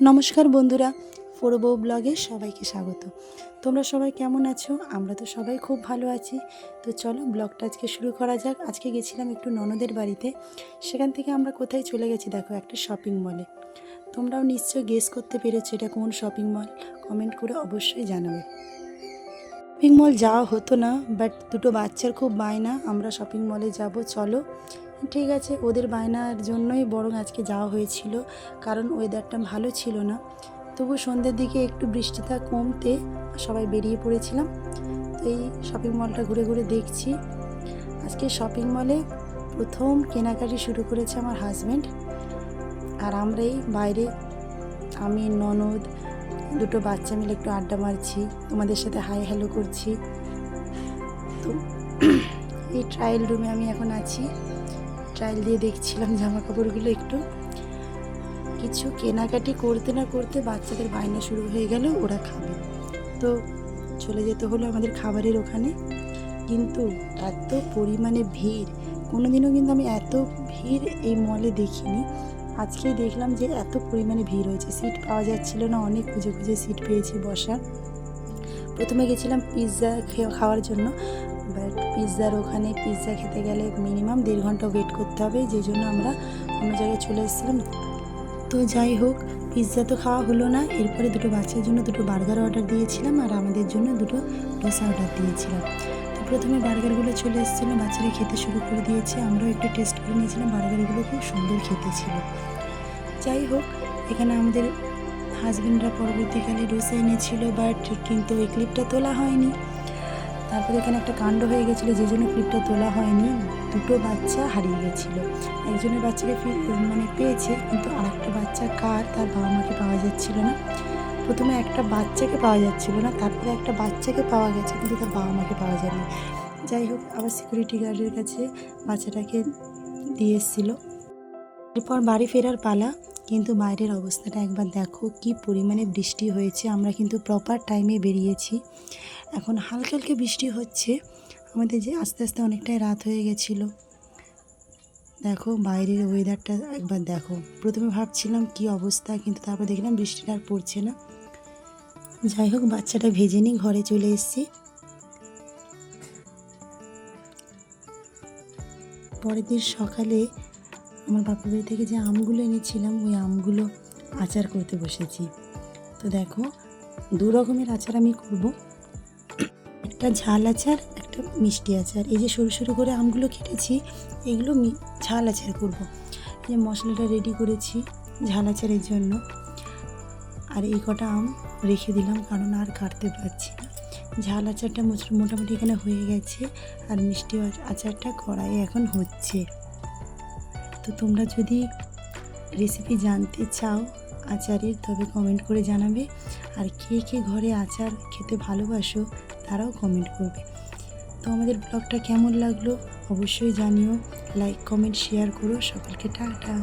নমস্কার বন্ধুরা বউ ব্লগে সবাইকে স্বাগত। তোমরা সবাই কেমন আছো? আমরা তো সবাই খুব ভালো আছি। তো চলো ব্লগটা আজকে শুরু করা যাক। আজকে গেছিলাম একটু ননদের বাড়িতে। সেখান থেকে আমরা কোথায় চলে গেছি দেখো, একটা শপিং মলে তোমরাও নিশ্চয়ই গেস করতে পেরেছ এটা কোন শপিং মল কমেন্ট করে অবশ্যই জানাবে। শপিং মল যাওয়া হতো না বাট দুটো বাচ্চার খুব বায়না। আমরা শপিং মলে যাব, চলো। ঠিক আছে, ওদের বায়নার জন্যই বরং আজকে যাওয়া হয়েছিল, কারণ ওয়েদারটা ভালো ছিল না। তবু সন্ধ্যের দিকে একটু বৃষ্টিটা কমতে সবাই বেরিয়ে পড়েছিলাম। তো এই শপিং মলটা ঘুরে ঘুরে দেখছি। আজকে শপিং মলে প্রথম কেনাকাটি শুরু করেছে আমার হাজব্যান্ড আর আমরা এই বাইরে, আমি, ননদ, দুটো বাচ্চা মিলে একটু আড্ডা মারছি, তোমাদের সাথে হাই হ্যালো করছি। তো এই ট্রায়াল রুমে আমি এখন আছি। ট্রায়াল দিয়ে দেখছিলাম জামা কাপড়গুলো একটু। কিছু কেনাকাটি করতে না করতে বাচ্চাদের বায়না শুরু হয়ে গেল, ওরা খাবে। তো চলে যেতে হলো আমাদের খাবারের ওখানে। কিন্তু এত পরিমাণে ভিড়, কোনোদিনও কিন্তু আমি এত ভিড় এই মলে দেখিনি। আজকেই দেখলাম যে এত পরিমাণে ভিড় হয়েছে। সিট পাওয়া যাচ্ছিল না, অনেক খুঁজে খুঁজে সিট পেয়েছি বসার। প্রথমে গেছিলাম পিৎজা খাওয়ার জন্য বাট পিৎজার ওখানে পিৎজা খেতে গেলে মিনিমাম দেড় ঘণ্টা ওয়েট করতে হবে, যেই জন্য আমরা অন্য জায়গায় চলে এসেছিলাম। তো যাই হোক পিৎজা তো খাওয়া হলো না, এরপরে দুটো বাচ্চার জন্য দুটো বার্গার অর্ডার দিয়েছিলাম, আর আমাদের জন্য দুটো ডোসা অর্ডার দিয়েছিলাম। তো প্রথমে বার্গারগুলো চলে এসেছিল, বাচ্চারা খেতে শুরু করে দিয়েছে, আমরাও একটু টেস্ট করে নিয়েছিলাম বার্গারগুলো খুব সুন্দর খেতে ছিল। যাই হোক, এখানে আমাদের হাজবেন্ডরা পরবর্তীকালে ডোসা এনেছিল বাট কিন্তু ওই ক্লিপটা তোলা হয়নি। তারপরে এখানে একটা কাণ্ড হয়ে গেছিল, যে জন্য ক্লিপটা তোলা হয়নি। দুটো বাচ্চা হারিয়ে গেছিল। একজনের বাচ্চাকে মানে পেয়েছে, কিন্তু আরেকটা বাচ্চা কার, তার বাবা মাকে পাওয়া যাচ্ছিল না। প্রথমে একটা বাচ্চাকে পাওয়া যাচ্ছিল না, তারপরে একটা বাচ্চাকে পাওয়া গেছে, কিন্তু তার বাবা মাকে পাওয়া যায়নি। যাই হোক, আবার সিকিউরিটি গার্ডের কাছে বাচ্চাটাকে দিয়ে এসেছিল। এরপর বাড়ি ফেরার পালা। কিন্তু বাইরের অবস্থাটা একবার দেখো কি পরিমাণে বৃষ্টি হয়েছে। আমরা কিন্তু প্রপার টাইমে বেরিয়েছি। এখন হালকা হালকা বৃষ্টি হচ্ছে। আমাদের যে আস্তে আস্তে অনেকটাই রাত হয়ে গেছিল। দেখো বাইরের ওয়েদারটা একবার দেখো। প্রথমে ভাবছিলাম কি অবস্থা, কিন্তু তারপর দেখলাম বৃষ্টিটা আর পড়ছে না। যাই হোক, বাচ্চাটা ভেজে নিই ঘরে চলে এসেছি। পরের দিন সকালে আমার বাপের বাড়ি থেকে যে আমগুলো এনেছিলাম, ওই আমগুলো আচার করতে বসেছি। তো দেখো, দু রকমের আচার আমি করব। একটা ঝাল আচার, একটা মিষ্টি আচার। এই যে সরু সরু করে আমগুলো কেটেছি, এগুলো ঝাল আচার করব। যে মশলাটা রেডি করেছি ঝাল আচারের জন্য। আর এই কটা আম রেখে দিলাম, কারণ আর কাটতে পারছি না। ঝাল আচারটা মোটামুটি এখানে হয়ে গেছে, আর মিষ্টি আচ- আচারটা কড়াই এখন হচ্ছে। তো তোমরা যদি রেসিপি জানতে চাও আচারের, তবে কমেন্ট করে জানাবে। আর কে কে ঘরে আচার খেতে ভালোবাসো, তারাও কমেন্ট করবে। তো আমাদের ব্লগটা কেমন লাগল অবশ্যই জানিও। লাইক কমেন্ট শেয়ার করো। সকলকে টাটা।